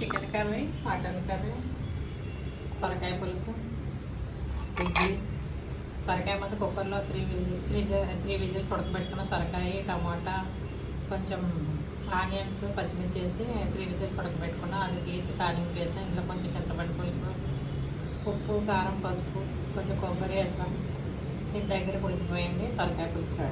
Chicken curry mutton curry సొరకాయ పులుసు ఇడ్లీ. సొరకాయ ముందు కుక్కర్లో three whistle three three whistles ఉడకబెట్టుకున్న సొరకాయ టమాటా కొంచెం ఆనియన్స్ పచ్చిమిర్చి వేసి త్రీ విజిల్స్ ఉడకబెట్టుకున్న అది తీసి తాలింపు వేసి. ఇందులో కొంచెం చింతపండు పులుసు ఉప్పు కారం పసుపు కొంచెం కొబ్బరి వేసాం. ఇది దగ్గర పులిసిపోయింది సొరకాయ పులుసు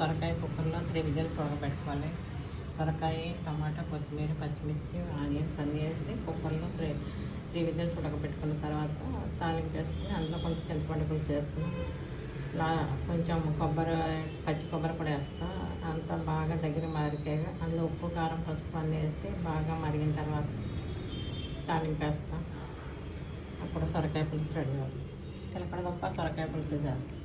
సొరకాయ కుక్కర్లో త్రీ విజిల్స్ ఉడకబెట్టుకోవాలి. సొరకాయ టమాటా కొత్తిమీర పచ్చిమిర్చి ఆనియన్స్ అన్నీ వేసి కుక్కర్లో త్రీ త్రీ విజిల్స్ ఉడకబెట్టుకున్న తర్వాత తాలింపు వేసుకుని అందులో కొంచెం చింతపండు పులుసు వేసుకుని లా కొంచెం కొబ్బరి పచ్చి కొబ్బరి కూడా వేస్తా. అంతా బాగా దగ్గర మారిపోయాక అందులో ఉప్పు కారం పసుపు అన్నీ వేసి బాగా మరిగిన తర్వాత తాలింపు వేస్తా. అప్పుడు సొరకాయ పులుసు రెడీ అవుతుంది. చిలకడ సొరకాయ పులుసు చేస్తాం.